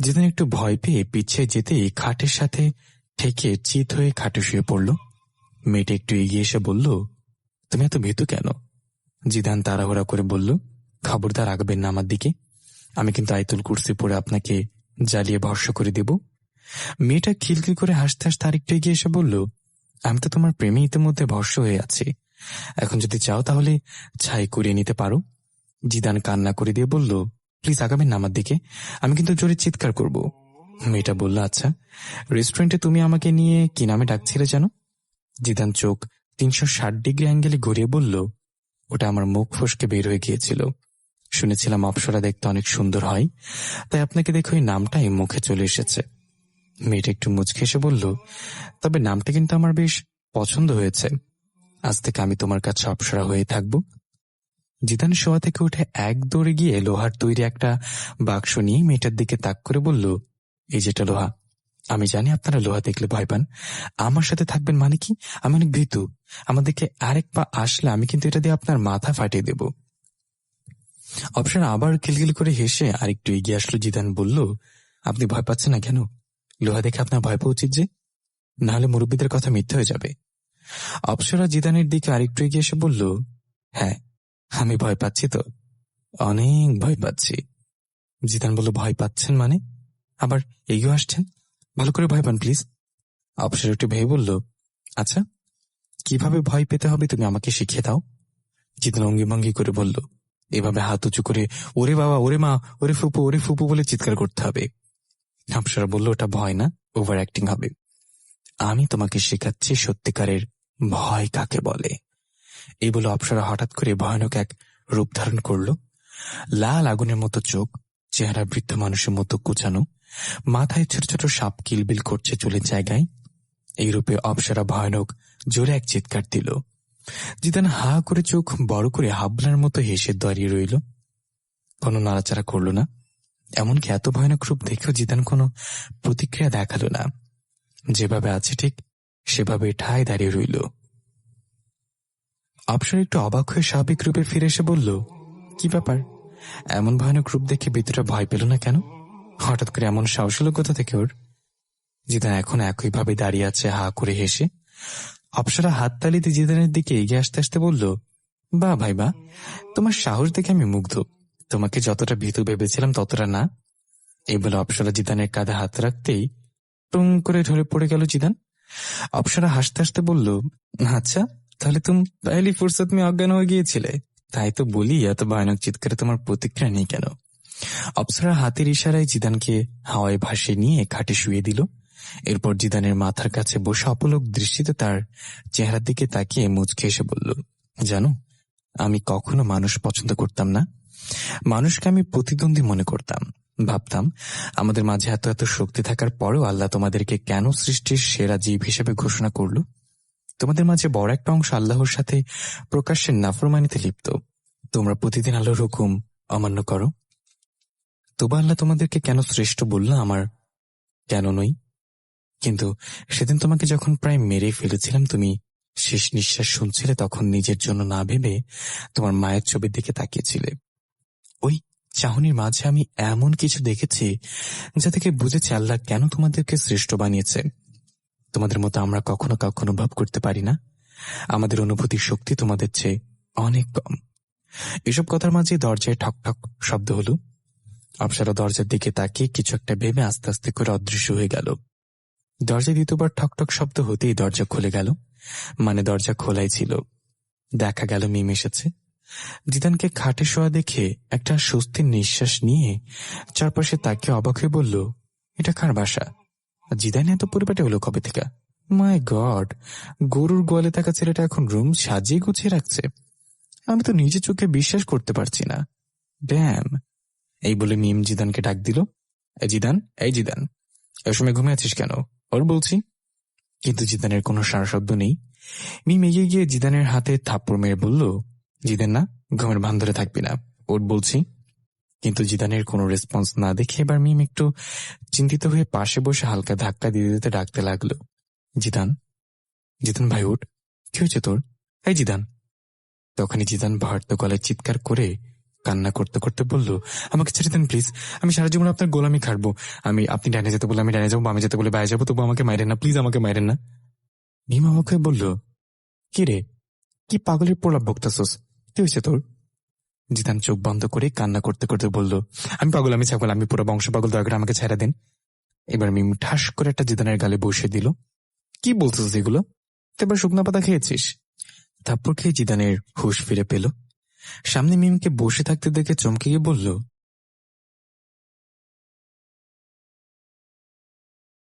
Zidane একটু ভয় পেয়ে পিছিয়ে যেতেই খাটের সাথে ঠেকে চিত হয়ে খাটে শুয়ে পড়ল। মেয়েটা একটু এগিয়ে এসে বলল, তুমি এত ভীতু কেন? জিদান তাড়াহুড়া করে বলল, খবরদার আগাবেন না আমার দিকে। আমি কিন্তু আইতুল কুর্সি পরে আপনাকে জ্বালিয়ে ভরসা করে দেব। মেয়েটা খিলখিল করে হাসতে হাসতে আরেকটু এগিয়ে এসে বলল আমি তো তোমার প্রেমে ইতিমধ্যে ভর্ষ হয়ে আছি। এখন যদি চাও তাহলে ছাই করিয়ে নিতে পারো। জিদান কান্না করে দিয়ে বলল, প্লিজ আগাবেন না আমার দিকে আমি কিন্তু জোরে চিৎকার করব। মেয়েটা বলল আচ্ছা রেস্টুরেন্টে তুমি আমাকে নিয়ে কি নামে ডাকছিলে জানো? জিদান চোখ তিনশো ষাট ডিগ্রি অ্যাঙ্গেলে ঘুরিয়ে বলল, ওটা আমার মুখ ফসকে বের হয়ে গিয়েছিল। শুনেছিলাম অপসরা দেখতে অনেক সুন্দর হয়, তাই আপনাকে দেখে ওই নামটাই মুখে চলে এসেছে। মেয়েটা একটু মুচকে এসে বলল, তবে নামটা কিন্তু আমার বেশ পছন্দ হয়েছে। আজ থেকে আমি তোমার কাছে অপসরা হয়ে থাকব। জিদান শোয়া থেকে উঠে এক দৌড়ে গিয়ে লোহার তৈরি একটা বাক্স নিয়ে মেয়েটার দিকে তাক করে বলল, এই যেটা লোহা, আমি জানি আপনারা লোহা দেখলে ভয় পান। আমার সাথে থাকবেন মানে কি? আমি অনেক ভীতু। আমাদেরকে আরেক পা আসলে আমি কিন্তু এটা দিয়ে আপনার মাথা ফাটিয়ে দেব। অপশন আবার খিলখিল করে হেসে আরেকটু এগিয়ে আসলো। জিদান বলল, আপনি ভয় পাচ্ছেন না কেন? লোহা দেখে আপনার ভয় পাওয়া উচিত যে, নাহলে মুরব্বীদের কথা মিথ্যে হয়ে যাবে। অপসরা জিদানের দিকে আরেকটু এগিয়ে এসে বলল হ্যাঁ আমি ভয় পাচ্ছি তো। অনেক ভয় পাচ্ছি। জিদান বলল, ভয় পাচ্ছেন মানে? আবার এগিয়ে আসছেন? ভালো করে ভয় পান, প্লিজ। অপসর একটু ভেবে বলল আচ্ছা কীভাবে ভয় পেতে হবে তুমি আমাকে শিখিয়ে দাও? জিদান অঙ্গিভঙ্গি করে বলল, এভাবে হাত উঁচু করে, ওরে বাবা, ওরে মা, ওরে ফুপু ওরে ফুপু বলে চিৎকার করতে হবে। অপসরা বলল, ওটা ভয় না ওভার অ্যাক্টিং হবে। আমি তোমাকে শেখাচ্ছি সত্যিকারের ভয় কাকে বলে। এই বলে অপসরা হঠাৎ করে ভয়ানক এক রূপ ধারণ করল। লাল আগুনের মতো চোখ, চেহারা বৃদ্ধ মানুষের মতো কুচানো, মাথায় ছোট ছোট সাপ কিলবিল করছে চলে জায়গায়। এই রূপে অপসরা ভয়ানক জোরে এক চিৎকার দিল জিদান হা করে চোখ বড় করে হাবলার মতো হেসে দাঁড়িয়ে রইল। কোনো নাড়াচাড়া করল না। এমনকি এত ভয়ানক রূপ দেখেও জিদান কোনো প্রতিক্রিয়া দেখাল না। যেভাবে আছে ঠিক সেভাবে ঠায় দাঁড়িয়ে রইল। অপসর একটু অবাক হয়ে স্বাভাবিক রূপে ফিরে এসে বলল, কি ব্যাপার? এমন ভয়ানক রূপ দেখে ভিতরে ভয় পেল না কেন? হঠাৎ করে এমন সাহস কোথা থেকে ওর? জিদান এখন একইভাবে দাঁড়িয়ে আছে হা করে হেসে। অপসরা হাততালিতে জিদানের দিকে এগিয়ে আসতে আসতে বলল বা ভাই বা তোমার সাহস দেখে আমি মুগ্ধ। তোমাকে যতটা ভীতু ভেবেছিলাম ততটা না। এই বলে অপসরা জিদানের কাঁধে হাত রাখতেই টুং করে ঢলে পড়ে গেল জিদান। অপসরা হাসতে হাসতে বলল আচ্ছা তাহলে তুমি পহলি ফুরসত মে অজ্ঞান হয়ে গিয়েছিলে। তাই তো বলি, এত ভয়ানক চিৎকারে তোমার প্রতিক্রিয়া নেই কেন? অপসরা হাতের ইশারায় জিদানকে হাওয়ায় ভাসিয়ে নিয়ে খাটে শুয়ে দিল। এরপর জিদানের মাথার কাছে বসে অপলক দৃষ্টিতে তার চেহারার দিকে তাকিয়ে মুচকে এসে বলল, জানো, আমি কখনো মানুষ পছন্দ করতাম না। মানুষকে আমি প্রতিদ্বন্দ্বী মনে করতাম। ভাবতাম, আমাদের মাঝে এত এত শক্তি থাকার পরেও আল্লাহ তোমাদেরকে কেন সৃষ্টির সেরা জীব হিসেবে ঘোষণা করল? তোমাদের মাঝে বড় একটা অংশ আল্লাহর সাথে প্রকাশ্যের নাফরমানিতে লিপ্ত। তোমরা প্রতিদিন আল্লাহর হুকুম অমান্য করো। তবু আল্লাহ তোমাদেরকে কেন শ্রেষ্ঠ বলল আমার কেন নই? কিন্তু সেদিন তোমাকে যখন প্রায় মেরে ফেলেছিলাম, তুমি শেষ নিঃশ্বাস শুনছিলে, তখন নিজের জন্য না ভেবে তোমার মায়ের ছবির দিকে তাকিয়েছিলে। ওই চাহনির মাঝে আমি এমন কিছু দেখেছি যা থেকে বুঝেছি আল্লাহ কেন তোমাদেরকে শ্রেষ্ঠ বানিয়েছে তোমাদের মতো আমরা কখনো কাউকে অনুভব করতে পারি না। আমাদের অনুভূতির শক্তি তোমাদের চেয়ে অনেক কম। এসব কথার মাঝে দরজায় ঠক ঠক শব্দ হলো। অপসারা দরজার দিকে তাকিয়ে কিছু একটা ভেবে আস্তে আস্তে করে অদৃশ্য হয়ে গেল। দরজা দ্বিতীয়বার ঠক ঠক শব্দ হতেই দরজা খুলে গেল। মানে দরজা খোলাই ছিল। দেখা গেল মিম এসেছে। জিদানকে খাটে শোয়া দেখে একটা স্বস্তির নিঃশ্বাস নিয়ে চারপাশে তাকিয়ে অবাক হয়ে বলল, এটা কার বাসা? জিদান এত পরিপাটে হলো কবে থেকে? মাই গড গরুর গোয়ালে থাকা ছেলেটা এখন রুম সাজিয়ে গুছিয়ে রাখছে। আমি তো নিজে চোখে বিশ্বাস করতে পারছি না। ড্যাম এই বলে মিম জিদানকে ডাক দিল। এই জিদান এই জিদান এ সময় ঘুমিয়ে আছিস কেন? ওর বলছি। কিন্তু জিদানের কোনো সারা শব্দ নেই। মিম এগিয়ে গিয়ে জিদানের হাতে থাপ্পড় মেরে বলল জিদান না, ঘুমের ভান ধরে থাকবি না ওর বলছি। কিন্তু জিদানের কোনো রেসপন্স না দেখে এবার মিম একটু চিন্তিত হয়ে পাশে বসে হালকা ধাক্কা দিতে দিতে ডাকতে লাগল। জিদান জিদান ভাই উঠ কি হয়েছে তোর? এই জিদান। তখনই জিদান ভার্ত গলায় চিৎকার করে কান্না করতে করতে বলল, আমাকে ছেড়ে দেন প্লিজ আমি সারা জীবন আপনার গোলামি খাটবো। আমি, আপনি ডানে যেতে বলে আমি ডানে যাব, বামে যেতে বলে বাইরে যাব তবু আমাকে মাইরেন না প্লিজ আমাকে মাইরেন না। ভীমা আমাকে বলল, কি রে? কি পাগলের প্রলাপ বক্তাসোস হয়েছে তোর? জিদান চোখ বন্ধ করে কান্না করতে করতে বলল, আমি পাগল, আমি ছাগল, আমি পুরো বংশ পাগল, দয়া করে আমাকে ছেড়ে দিন। এবার মিম ঠাস করে একটা জিদানের গালে বসে দিল, কি বলছিস এগুলো? এবার শুকনা পাতা খেয়েছিস? তারপর খেয়ে জিদানের হুশ ফিরে পেল। সামনে মিমকে বসে থাকতে দেখে চমকে গিয়ে বলল